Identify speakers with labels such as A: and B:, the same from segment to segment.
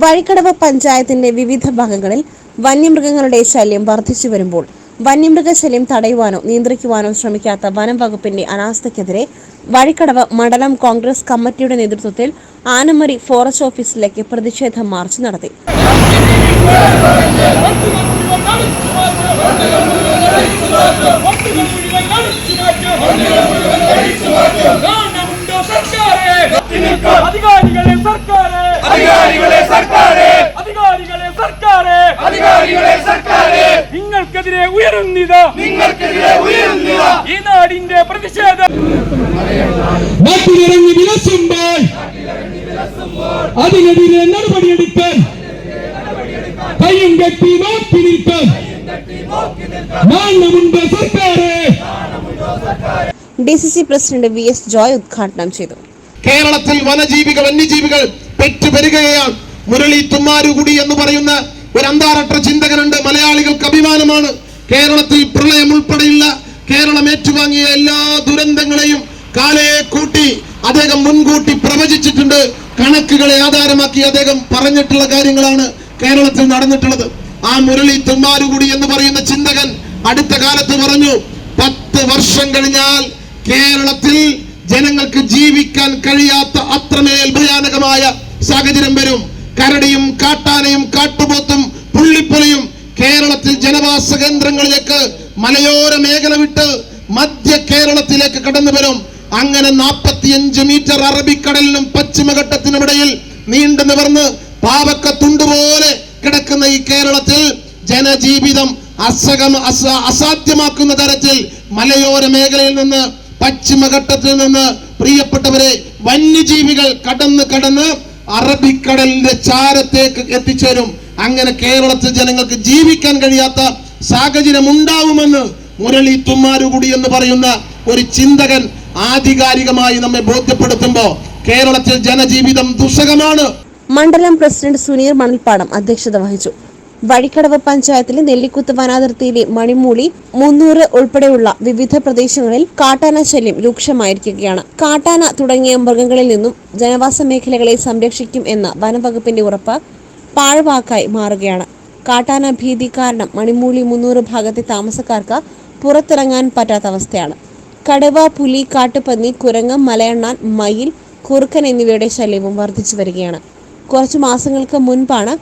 A: വഴിക്കടവ് പഞ്ചായത്തിന്റെ വിവിധ ഭാഗങ്ങളിൽ വന്യമൃഗങ്ങളുടെ ശല്യം വർദ്ധിച്ചു വരുമ്പോൾ വന്യമൃഗശല്യം തടയുവാനോ നിയന്ത്രിക്കുവാനോ ശ്രമിക്കാത്ത വനം വകുപ്പിന്റെ അനാസ്ഥയ്ക്കെതിരെ വഴിക്കടവ് മണ്ഡലം കോൺഗ്രസ് കമ്മിറ്റിയുടെ നേതൃത്വത്തിൽ ആനമറി ഫോറസ്റ്റ് ഓഫീസിലേക്ക് പ്രതിഷേധ മാർച്ച് നടത്തി
B: അധികാരികളെ സർക്കാരെ
C: അധികാരികളെ സർക്കാരെ
B: അധികാരികളെ സർക്കാരെ
C: അധികാരികളെ സർക്കാരെ
B: നിങ്ങൾക്കെതിരെ ഉയരുന്നിത്
C: നിങ്ങൾക്കെതിരെ ഉയരുന്നില്ല.
B: ഈ നാടിന്റെ പ്രതിഷേധം.
D: നാട്ടിലിറങ്ങി വിലസുമ്പോൾ അതിനെതിരെ നടപടിയെടുക്കാൻ കയ്യും കെട്ടി നോക്കി നിൽക്കാൻ മാനമുണ്ട് സർക്കാരെ.
A: D C C president V S Joy ഉദ്ഘാടനം ചെയ്തു.
E: കേരളത്തിൽ വനജീവികൾ വന്യജീവികൾ പെറ്റുപെരുകയാണ് മുരളി തുമ്മാരുകുടി എന്ന് പറയുന്ന ഒരു അന്താരാഷ്ട്ര ചിന്തകനുണ്ട്. മലയാളികൾക്ക് അഭിമാനമാണ്. കേരളത്തിൽ പ്രളയം ഉൾപ്പെടെയുള്ള കേരളം ഏറ്റുവാങ്ങിയ എല്ലാ ദുരന്തങ്ങളെയും കാലയെ കൂട്ടി അദ്ദേഹം മുൻകൂട്ടി പ്രവചിച്ചിട്ടുണ്ട്. കണക്കുകളെ ആധാരമാക്കി അദ്ദേഹം പറഞ്ഞിട്ടുള്ള കാര്യങ്ങളാണ് കേരളത്തിൽ നടന്നിട്ടുള്ളത്. ആ മുരളി തുമ്മാരുകുടി എന്ന് പറയുന്ന ചിന്തകൻ അടുത്ത കാലത്ത് പറഞ്ഞു പത്ത് വർഷം കഴിഞ്ഞാൽ കേരളത്തിൽ ജനങ്ങൾക്ക് ജീവിക്കാൻ കഴിയാത്ത അത്രമേൽ ഭയാനകമായ സാഹചര്യം വരും. കരടിയും കാട്ടാനയും കാട്ടുപോത്തും ജനവാസ കേന്ദ്രങ്ങളിലേക്ക് മലയോര മേഖല വിട്ട് മധ്യ കേരളത്തിലേക്ക് കടന്നു വരും. അങ്ങനെ നാൽപ്പത്തിയഞ്ച് മീറ്റർ അറബിക്കടലിനും പശ്ചിമഘട്ടത്തിനുമിടയിൽ നീണ്ടു നിവർന്ന് പാവക്കത്തുണ്ടുപോലെ കിടക്കുന്ന ഈ കേരളത്തിൽ ജനജീവിതം അസകം അസ അസാധ്യമാക്കുന്ന തരത്തിൽ മലയോര മേഖലയിൽ നിന്ന് പശ്ചിമഘട്ടത്തിൽ നിന്ന് പ്രിയപ്പെട്ടവരെ വന്യജീവികൾ കടന്ന് കടന്ന് അറബിക്കടലിന്റെ ചാരത്തേക്ക് എത്തിച്ചേരും. അങ്ങനെ കേരളത്തിൽ ജനങ്ങൾക്ക് ജീവിക്കാൻ കഴിയാത്ത സാഹചര്യം ഉണ്ടാവുമെന്ന് മുരളി തുമ്മാരുകുടി എന്ന് പറയുന്ന ഒരു ചിന്തകൻ ആധികാരികമായി നമ്മെ ബോധ്യപ്പെടുത്തുമ്പോ കേരളത്തിൽ ജനജീവിതം ദുസ്സഹമാണ്.
A: മണ്ഡലം പ്രസിഡന്റ് സുനീർ മണൽപ്പാടം അധ്യക്ഷത വഹിച്ചു. വഴിക്കടവ് പഞ്ചായത്തിലെ നെല്ലിക്കുത്ത് വനാതിർത്തിയിലെ മണിമൂളി മുന്നൂറ് ഉൾപ്പെടെയുള്ള വിവിധ പ്രദേശങ്ങളിൽ കാട്ടാന ശല്യം രൂക്ഷമായിരിക്കുകയാണ്. കാട്ടാന തുടങ്ങിയ മൃഗങ്ങളിൽ നിന്നും ജനവാസ മേഖലകളെ സംരക്ഷിക്കും എന്ന വനംവകുപ്പിന്റെ ഉറപ്പ് പാഴ്വാക്കായി മാറുകയാണ്. കാട്ടാന ഭീതി കാരണം മണിമൂളി മുന്നൂറ് ഭാഗത്തെ താമസക്കാർക്ക് പുറത്തിറങ്ങാൻ പറ്റാത്ത അവസ്ഥയാണ്. കടുവ പുലി കാട്ടുപന്നി കുരങ്ങ് മലയണ്ണാൻ മയിൽ കുറുക്കൻ എന്നിവയുടെ ശല്യവും വർദ്ധിച്ചു വരികയാണ്. കുറച്ചു മാസങ്ങൾക്ക് മുൻപാണ്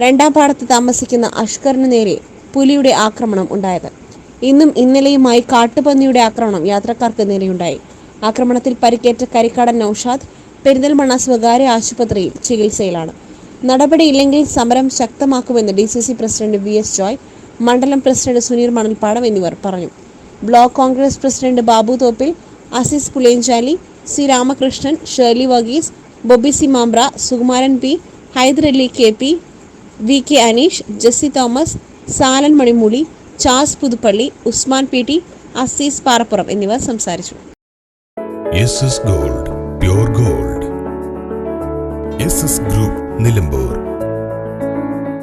A: രണ്ടാം പാടത്ത് താമസിക്കുന്ന അഷ്കറിന് നേരെ പുലിയുടെ ആക്രമണം ഉണ്ടായത്. ഇന്നും ഇന്നലെയുമായി കാട്ടുപന്നിയുടെ ആക്രമണം യാത്രക്കാർക്ക് നേരെയുണ്ടായി. ആക്രമണത്തിൽ പരിക്കേറ്റ കരിക്കാടൻ നൌഷാദ് പെരിന്തൽമണ്ണ സ്വകാര്യ ആശുപത്രിയിൽ ചികിത്സയിലാണ്. നടപടിയില്ലെങ്കിൽ സമരം ശക്തമാക്കുമെന്ന് D C C president V S Joy മണ്ഡലം പ്രസിഡന്റ് സുനീർ മണൽപ്പാടം എന്നിവർ പറഞ്ഞു. Block Congress president Babu Thoppil Azeez Pulenchali C Ramakrishnan Shirley Varghese Boby C Mampra Sukumaran P Hydarali K P V K Aneesh Jessy Thomas Salan Manimooli Chas Puthuppally Usman P T Azeez Parappuram എന്നിവർ സംസാരിച്ചു.
F: Gold gold. Group Nilambur.